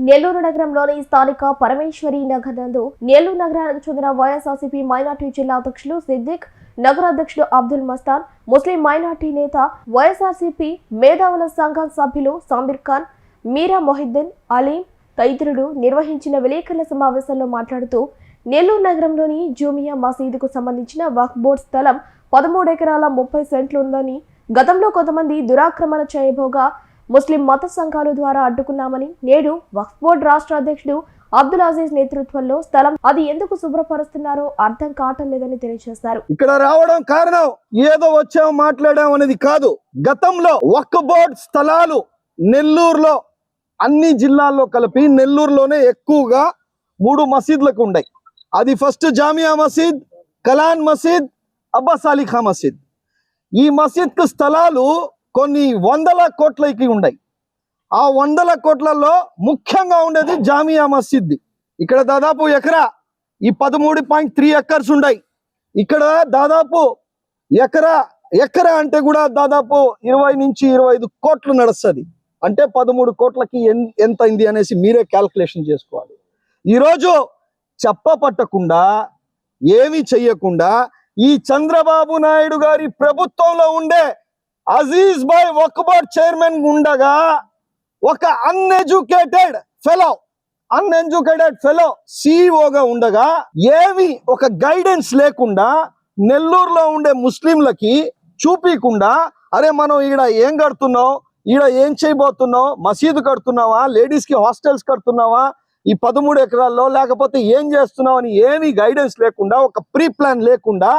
నెల్లూరు నగరంలోని స్థానిక పరమేశ్వరి నగర్ నందు నెల్లూరు నగరానికి చెందిన వైఎస్ఆర్సీపీ మైనార్టీ జిల్లా అధ్యక్షులు సిద్దిక్ నగరాధ్యక్షుడు అబ్దుల్ మస్తాన్ ముస్లిం మైనార్టీ నేత వైఎస్ఆర్సీపీ మేధావుల సంఘం సభ్యులు సామీర్ ఖాన్ మీరా మొహిద్దీన్ అలీం తదితరులు నిర్వహించిన విలేకరుల సమావేశంలో మాట్లాడుతూ నెల్లూరు నగరంలోని జూమియా మసీదుకు సంబంధించిన వక్ఫ్ బోర్డ్ స్థలం పదమూడు ఎకరాల ముప్పై సెంట్లు ఉందని గతంలో కొంతమంది దురాక్రమణ చేయబోగా ముస్లిం మత సంఘాల ద్వారా అడ్డుకున్నామని నేడు వక్ఫ్ బోర్డు రాష్ట్ర అధ్యక్షుడు అబ్దుల్ అజీజ్ నేతృత్వంలో స్థలం అది ఎందుకు శుభ్రపరుస్తున్నారో అర్థం కావటం లేదని తెలియజేశారు. ఇక్కడ రావడం కారణం ఏదో వచ్చాం మాట్లాడాం అనేది కాదు. గతంలో ఒక్క బోర్డ్ స్థలాలు నెల్లూరులో అన్ని జిల్లాల్లో కలిపి నెల్లూరులోనే ఎక్కువగా మూడు మసీద్లకు ఉన్నాయి అది ఫస్ట్ జామియా మసీద్ కలాన్ మసీద్ అబ్బాస్ అలీ ఖా మసీద్. ఈ మసీద్కు స్థలాలు కొన్ని వందల కోట్లకి ఉన్నాయి ఆ వందల కోట్లలో ముఖ్యంగా ఉండేది జామియా మసీద్ది. ఇక్కడ దాదాపు ఎకరా ఈ పదమూడు పాయింట్ త్రీ ఎకర్స్ ఉన్నాయి ఇక్కడ దాదాపు ఎకరా ఎకరా అంటే కూడా దాదాపు ఇరవై నుంచి ఇరవై ఐదు కోట్లు నడుస్తుంది. అంటే పదమూడు కోట్లకి ఎంత అయింది అనేసి మీరే క్యాల్కులేషన్ చేసుకోవాలి. ఈరోజు చెప్ప పట్టకుండా ఏమీ చెయ్యకుండా ఈ చంద్రబాబు నాయుడు గారి ప్రభుత్వంలో ఉండే అజీజ్ భాయ్ ఒక్కబోర్డ్ చైర్మన్ ఉండగా ఒక అన్ఎడ్యుకేటెడ్ ఫెలో అన్ఎడ్యుకేటెడ్ ఫెలో సిఇఓగా ఉండగా ఏమి ఒక గైడెన్స్ లేకుండా నెల్లూరులో ఉండే ముస్లింలకి చూపించకుండా అరే మనం ఈడ ఏం కడుతున్నావు? ఈడ ఏం చేయబోతున్నావు? మసీదు కడుతున్నావా? లేడీస్కి హాస్టల్స్ కడుతున్నావా? ఈ పదమూడు ఎకరాల్లో లేకపోతే ఏం చేస్తున్నావు? అని ఏమీ గైడెన్స్ లేకుండా ఒక ప్రీ ప్లాన్ లేకుండా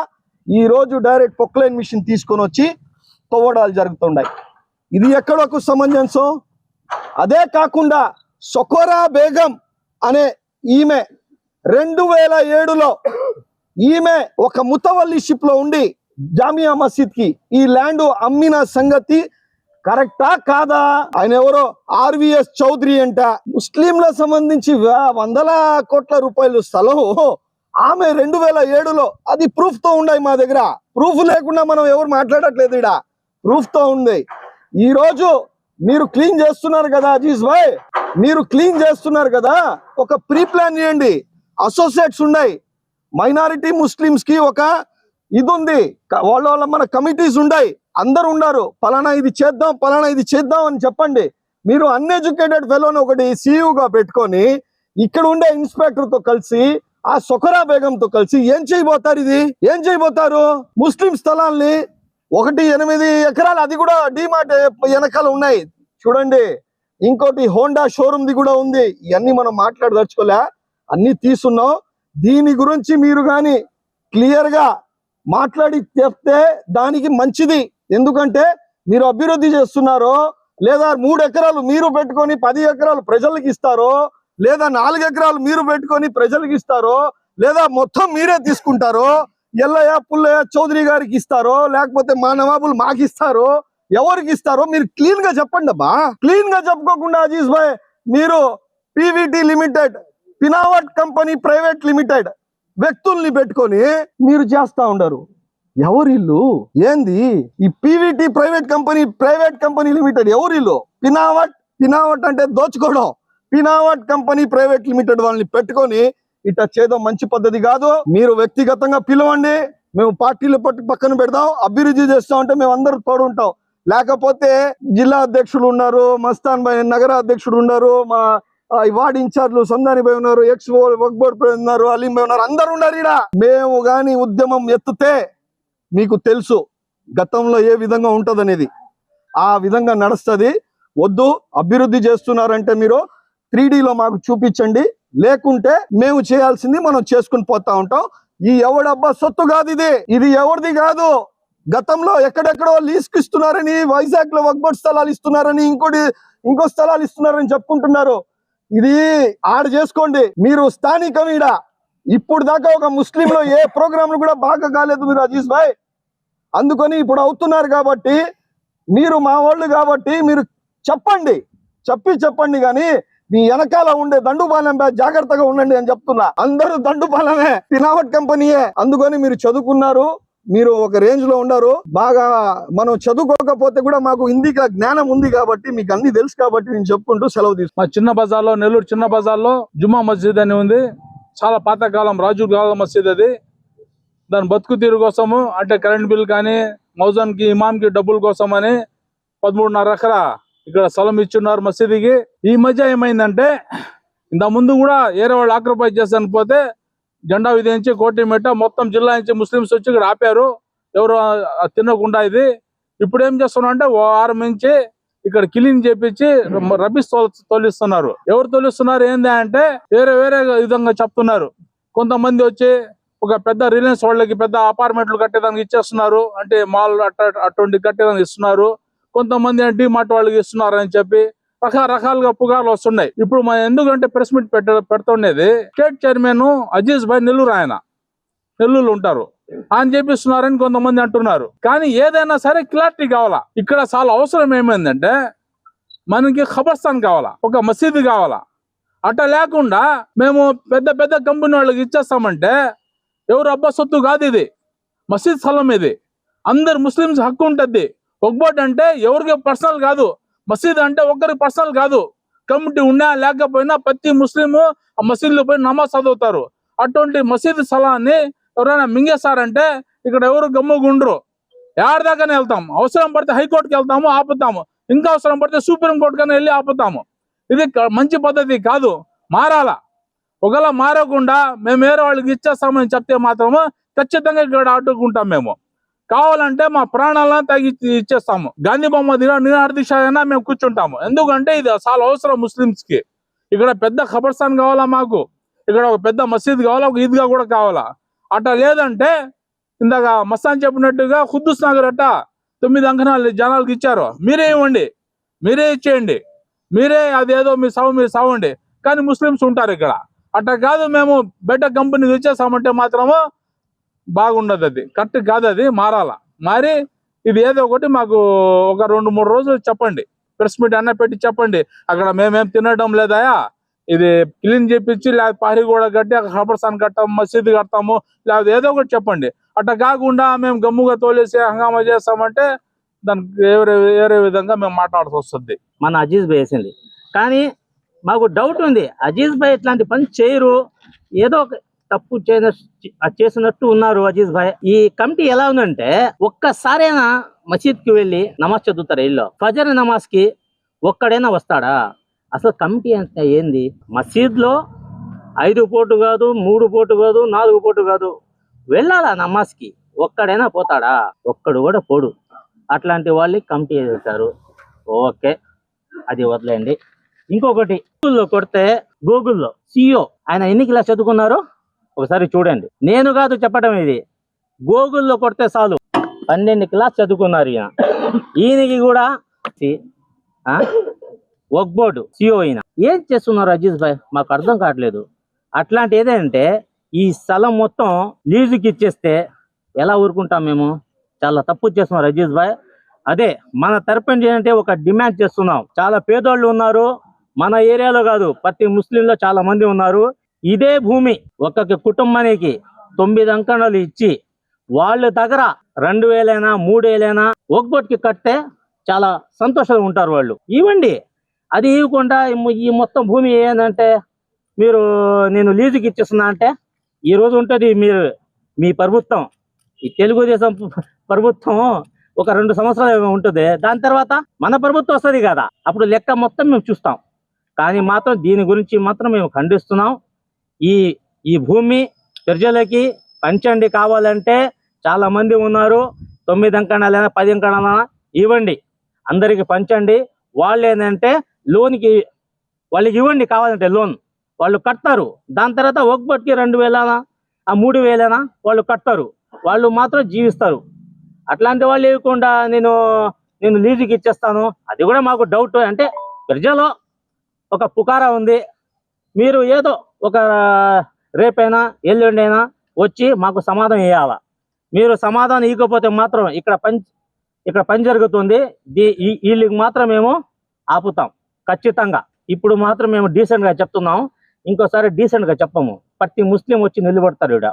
ఈ రోజు డైరెక్ట్ పొక్లైన్ మిషన్ తీసుకొని వచ్చి తోవడాలు జరుగుతున్నాయి ఇది ఎక్కడకు సమంజసం? అదే కాకుండా సొకోరా బేగం అనే ఈమె రెండు వేల ఏడులో ఈమె ఒక ముతవల్లిషిప్లో ఉండి జామియా మసీద్కి ఈ ల్యాండ్ అమ్మిన సంగతి కరెక్టా కాదా? ఆయన ఎవరో ఆర్విఎస్ చౌదరి అంట. ముస్లింల సంబంధించి వందల కోట్ల రూపాయలు స్థలం ఆమె రెండు వేల ఏడులో అది ప్రూఫ్తో ఉన్నాయి మా దగ్గర. ప్రూఫ్ లేకుండా మనం ఎవరు మాట్లాడట్లేదు ఇడా ప్రూఫ్తో ఉంది. ఈ రోజు మీరు క్లీన్ చేస్తున్నారు కదా అజీజ్ భాయ్? మీరు క్లీన్ చేస్తున్నారు కదా? ఒక ప్రీ ప్లాన్ చేయండి. అసోసియేట్స్ ఉన్నాయి. మైనారిటీ ముస్లిమ్స్కి ఒక ఇది ఉంది వాళ్ళ వాళ్ళ మన కమిటీస్ ఉన్నాయి అందరు ఉన్నారు. పలానా ఇది చేద్దాం పలానా ఇది చేద్దాం అని చెప్పండి. మీరు అన్ఎడ్యుకేటెడ్ ఫెలోని ఒకటి సీఈఓగా పెట్టుకొని ఇక్కడ ఉండే ఇన్స్పెక్టర్తో కలిసి ఆ సొకరా బేగంతో కలిసి ఏం చేయబోతారు ఇది? ఏం చేయబోతారు? ముస్లిం స్థలాల్ని ఒకటి ఎనిమిది ఎకరాలు అది కూడా డిమార్ట్ వెనకాల ఉన్నాయి. చూడండి ఇంకోటి హోండా షోరూమ్ ది కూడా ఉంది. ఇవన్నీ మనం మాట్లాడదలుచుకోలే. అన్ని తీసున్నాం దీని గురించి మీరు కానీ క్లియర్గా మాట్లాడి చెప్తే దానికి మంచిది. ఎందుకంటే మీరు అభివృద్ధి చేస్తున్నారో లేదా మూడు ఎకరాలు మీరు పెట్టుకొని పది ఎకరాలు ప్రజలకు ఇస్తారో లేదా నాలుగు ఎకరాలు మీరు పెట్టుకొని ప్రజలకు ఇస్తారో లేదా మొత్తం మీరే తీసుకుంటారో ఎల్లయ్య పుల్లయ్య చౌదరి గారికి ఇస్తారో లేకపోతే మా నవాబులు మాకు ఇస్తారో ఎవరికి ఇస్తారో మీరు క్లీన్గా చెప్పండి అబ్బా. క్లీన్గా చెప్పుకోకుండా అజీజ్ భాయ్ మీరు పివిటి లిమిటెడ్ పినావట్ కంపెనీ ప్రైవేట్ లిమిటెడ్ వ్యక్తుల్ని పెట్టుకొని మీరు చేస్తా ఉండరు. ఎవరిల్లు ఏంది? ఈ PVT private company private company limited ఎవరిల్లు పినావట్ పినావట్ అంటే దోచుకోవడం. పినావట్ కంపెనీ ప్రైవేట్ లిమిటెడ్ వాళ్ళని పెట్టుకొని ఇట్లా చేయడం మంచి పద్ధతి కాదు. మీరు వ్యక్తిగతంగా పిలవండి మేము పార్టీలు పట్టు పక్కన పెడదాం అభివృద్ధి చేస్తాం అంటే మేము అందరూ తోడు ఉంటాం లేకపోతే జిల్లా అధ్యక్షులు ఉన్నారు మస్తాన్ భాయ్ నగర అధ్యక్షుడు ఉన్నారు మా ఈ వార్డ్ ఇన్ఛార్జ్లు సందాని భాయ్ ఉన్నారు ఎక్స్ వక్బోర్డ్ భాయ్ ఉన్నారు అలీం భాయ్ ఉన్నారు అందరు ఉన్నారు ఈడ. మేము కానీ ఉద్యమం ఎత్తితే మీకు తెలుసు గతంలో ఏ విధంగా ఉంటదనేది. ఆ విధంగా నడుస్తుంది. వద్దు అభివృద్ధి చేస్తున్నారంటే మీరు త్రీ లో మాకు చూపించండి. లేకుంటే మేము చేయాల్సింది మనం చేసుకుని పోతా ఉంటాం. ఈ ఎవడబ్బా సొత్తు కాదు ఇది. ఇది ఎవరిది కాదు. గతంలో ఎక్కడెక్కడో లీస్కి ఇస్తున్నారని వైజాగ్లో వక్బోర్డ్ స్థలాలు ఇస్తున్నారని ఇంకోటి ఇంకో స్థలాలు ఇస్తున్నారని చెప్పుకుంటున్నారు. ఇది ఆడ చేసుకోండి. మీరు స్థానికం ఈడ. ఇప్పుడు దాకా ఒక ముస్లింలో ఏ ప్రోగ్రాంలు కూడా బాగా కాలేదు మీరు అజీజ్ భాయ్. అందుకని ఇప్పుడు అవుతున్నారు కాబట్టి మీరు మా వాళ్ళు కాబట్టి మీరు చెప్పండి. చెప్పి చెప్పండి కానీ మీ వెనకాల ఉండే దండుపాలెం బ్యాచ్ జాగ్రత్తగా ఉండండి అని చెప్తున్నా. అందరూ దండుపాలెమే పినావట్ కంపెనీయే. అందుకని మీరు చదువుకున్నారు మీరు ఒక రేంజ్లో ఉన్నారు. బాగా మనం చదువుకోకపోతే కూడా మాకు హిందీ జ్ఞానం ఉంది కాబట్టి మీకు అన్ని తెలుసు కాబట్టి నేను చెప్పుకుంటూ సెలవు తీసుకు మా చిన్న బజార్లో నెల్లూరు చిన్న బజార్లో జుమ్మా మస్జిద్ అని ఉంది. చాలా పాతకాలం రాజు కాలం మసీద్ అది. దాని బతుకు తీరు కోసము అంటే కరెంట్ బిల్ కానీ మౌజాన్కి కి డబ్బుల కోసం అని పదమూడున్నర ఎకరా ఇక్కడ స్థలం ఇచ్చున్నారు మసీదుకి. ఈ మధ్య ఏమైందంటే ఇంత ముందు కూడా ఏరే వాళ్ళు ఆక్రపై చేస్తాను పోతే జెండా విధించి కోటి మెట్ట మొత్తం జిల్లా నుంచి ముస్లిమ్స్ వచ్చి ఇక్కడ ఆపారు. ఎవరు తినకుండా ఇది. ఇప్పుడు ఏం చేస్తున్నారు అంటే వారం నుంచి ఇక్కడ క్లీన్ చేపించి రబీ తోల్- తోలిస్తున్నారు. ఎవరు తోలిస్తున్నారు ఏంది అంటే వేరే వేరే విధంగా చెప్తున్నారు. కొంతమంది వచ్చి ఒక పెద్ద రిలయన్స్ వాళ్ళకి పెద్ద అపార్ట్మెంట్లు కట్టేదానికి ఇచ్చేస్తున్నారు. అంటే మాల్ అట్ట అటువంటి కట్టేదానికి ఇస్తున్నారు. కొంతమంది అంటే మార్ట్ వాళ్ళకి ఇస్తున్నారని చెప్పి రకరకాలుగా పుగార్లు వస్తున్నాయి. ఇప్పుడు మనం ఎందుకంటే ప్రెస్ మీట్ పెట్ట పెడుతుండేది స్టేట్ చైర్మన్ అజీజ్ భాయ్ నెల్లూరు ఆయన. నెల్లూరు ఉంటారు. అని చేపిస్తున్నారని కొంతమంది అంటున్నారు. కానీ ఏదైనా సరే క్లారిటీ కావాలా? ఇక్కడ చాలా అవసరం ఏమైందంటే మనకి ఖబర్స్థాన్ కావాలా? ఒక మసీదు కావాలా? అట్లా లేకుండా మేము పెద్ద పెద్ద కంపెనీ వాళ్ళకి ఇచ్చేస్తామంటే ఎవరు అబ్బా సొత్తు కాదు ఇది. మసీద్ స్థలం ఇది. అందరు ముస్లిమ్స్ హక్కు ఉంటుంది. ఒక్బోట్ అంటే ఎవరికి పర్సనల్ కాదు. మసీద్ అంటే ఒక్కరికి పర్సనల్ కాదు. కమిటీ ఉన్నా లేకపోయినా ప్రతి ముస్లిం ఆ మసీదులో పోయి నమాజ్ చదువుతారు. అటువంటి మసీదు స్థలాన్ని ఎవరైనా మింగేస్తారంటే ఇక్కడ ఎవరు గమ్ముగుండ్రు. ఎవరి దాకానే వెళ్తాం. అవసరం పడితే హైకోర్టుకి వెళ్తాము ఆపుతాము. ఇంకా అవసరం పడితే సుప్రీం కోర్టు వెళ్ళి ఆపుతాము. ఇది మంచి పద్ధతి కాదు. మారాలా? ఒకవేళ మారకుండా మేము వేరే వాళ్ళకి ఇచ్చేస్తామని చెప్తే మాత్రము ఖచ్చితంగా ఇక్కడ అడ్డుకుంటాం మేము. కావాలంటే మా ప్రాణాలను తగ్గి ఇచ్చేస్తాము. గాంధీ బొమ్మ దిన నిరార్థిష అయినా మేము కూర్చుంటాము. ఎందుకంటే ఇది చాలా అవసరం ముస్లిమ్స్కి ఇక్కడ పెద్ద ఖబర్స్థాన్ కావాలా మాకు? ఇక్కడ ఒక పెద్ద మసీద్ కావాలా? ఒక ఈద్గా కూడా కావాలా? అట్లా లేదంటే ఇందాక మస్తాన్ చెప్పినట్టుగా ఖుద్దుస్ నగర్ అట్ట తొమ్మిది అంకణాలు జనాలకు ఇచ్చారు. మీరే ఇవ్వండి. మీరే ఇచ్చేయండి. మీరే అదేదో మీ సావు మీరు సావండి. కానీ ముస్లిమ్స్ ఉంటారు ఇక్కడ. అట్లా కాదు మేము బయట కంపెనీ ఇచ్చేసామంటే మాత్రము బాగుండదు అది కరెక్ట్ కాదు అది మారాల? మారి ఇది ఏదో ఒకటి మాకు ఒక రెండు మూడు రోజులు చెప్పండి. ప్రెస్ మీట్ అన్న పెట్టి చెప్పండి. అక్కడ మేమేం తినడం లేదాయా? ఇది క్లీన్ చేపించి లేకపోతే పారి గోడ కట్టి అక్కడ హబర్సాన్ కట్టాము మసీదు కడతాము లేకపోతే ఏదో ఒకటి చెప్పండి. అట్లా కాకుండా మేము గమ్ముగా తోలేసి హంగామా చేస్తామంటే దానికి వేరే వేరే విధంగా మేము మాట్లాడాల్సి వస్తుంది. మన అజీజ్ భాయ్ వేసింది. కానీ మాకు డౌట్ ఉంది. అజీజ్ భాయ్ ఇట్లాంటి పని చేయరు. ఏదో ఒక తప్పు చేసిన చేసినట్టు ఉన్నారు అజీజ్ భాయ్. ఈ కమిటీ ఎలా ఉందంటే ఒక్కసారైనా మసీద్కి వెళ్ళి నమాజ్ చదువుతారు ఇల్లు? ఫజర్ నమాజ్కి ఒక్కడైనా వస్తాడా? అసలు కమిటీ అంటే ఏంది? మసీద్లో ఐదు పోటు కాదు మూడు పోటు కాదు నాలుగు పోటు కాదు. వెళ్ళాలా నమాజ్కి ఒక్కడైనా పోతాడా? ఒక్కడు కూడా పోడు. అట్లాంటి వాళ్ళకి కమిటీ చేశారు. ఓకే అది వదిలేయండి. ఇంకొకటి గూగుల్లో కొడితే గూగుల్లో సిఇఓ ఆయన ఎన్ని క్లాస్ చదువుకున్నారు? ఒకసారి చూడండి. నేను కాదు చెప్పడం ఇది. గూగుల్లో కొడితే చాలు. పన్నెండు క్లాస్ చదువుకున్నారు ఈయన. ఈయనకి కూడా వర్క్ బోర్డు సిఇఓ ఈయన. ఏం చేస్తున్నారు అజీజ్ భాయ్ మాకు అర్థం కావట్లేదు. అట్లాంటి ఏదంటే ఈ స్థలం మొత్తం లీజుకి ఇచ్చేస్తే ఎలా ఊరుకుంటాం మేము? చాలా తప్పు చేస్తున్నాం అజీజ్ భాయ్ అదే మన తరపున ఏంటంటే ఒక డిమాండ్ చేస్తున్నాం. చాలా పేదోళ్ళు ఉన్నారు. మన ఏరియాలో కాదు ప్రతి ముస్లింలో చాలా మంది ఉన్నారు. ఇదే భూమి ఒక్కొక్క కుటుంబానికి తొమ్మిది అంకణాలు ఇచ్చి వాళ్ళ దగ్గర రెండు వేలైనా మూడేలైనా ఒక్కొక్కటికి కట్టే చాలా సంతోషంగా ఉంటారు వాళ్ళు. ఇవ్వండి. అది ఇవ్వకుండా ఈ మొత్తం భూమి ఏంటంటే మీరు నేను లీజుకి ఇచ్చేస్తున్నా అంటే ఈరోజు ఉంటుంది మీరు మీ ప్రభుత్వం. ఈ తెలుగుదేశం ప్రభుత్వం ఒక రెండు సంవత్సరాలు ఉంటుంది. దాని తర్వాత మన ప్రభుత్వం వస్తుంది కదా. అప్పుడు లెక్క మొత్తం మేము చూస్తాం. కానీ మాత్రం దీని గురించి మాత్రం మేము ఖండిస్తున్నాం. ఈ ఈ భూమి ప్రజలకి పంచండి కావాలంటే చాలా మంది ఉన్నారు. తొమ్మిది అంకణాలైనా పది అంకణాలైనా ఇవ్వండి. అందరికి పంచండి. వాళ్ళు ఏంటంటే లోన్కి వాళ్ళకి ఇవ్వండి కావాలంటే లోన్. వాళ్ళు కడతారు. దాని తర్వాత ఒక్కటికి రెండు వేలనా ఆ మూడు వేలనా వాళ్ళు కడతారు. వాళ్ళు మాత్రం జీవిస్తారు. అట్లాంటి వాళ్ళు ఇవ్వకుండా నేను నేను లీజుకి ఇచ్చేస్తాను. అది కూడా మాకు డౌట్. అంటే ప్రజలో ఒక పుకారా ఉంది. మీరు ఏదో ఒక రేపైనా ఎల్లుండి అయినా వచ్చి మాకు సమాధానం ఇవ్వాలా మీరు సమాధానం ఇవ్వకపోతే మాత్రం ఇక్కడ పని ఇక్కడ పని జరుగుతుంది. దీ- వీళ్ళకి మాత్రం మేము ఆపుతాం. ఖచ్చితంగా. ఇప్పుడు మాత్రం మేము డీసెంట్గా చెప్తున్నాం. ఇంకోసారి డీసెంట్గా చెప్పము. ప్రతి ముస్లిం వచ్చి నిలబడతారు ఇక్కడ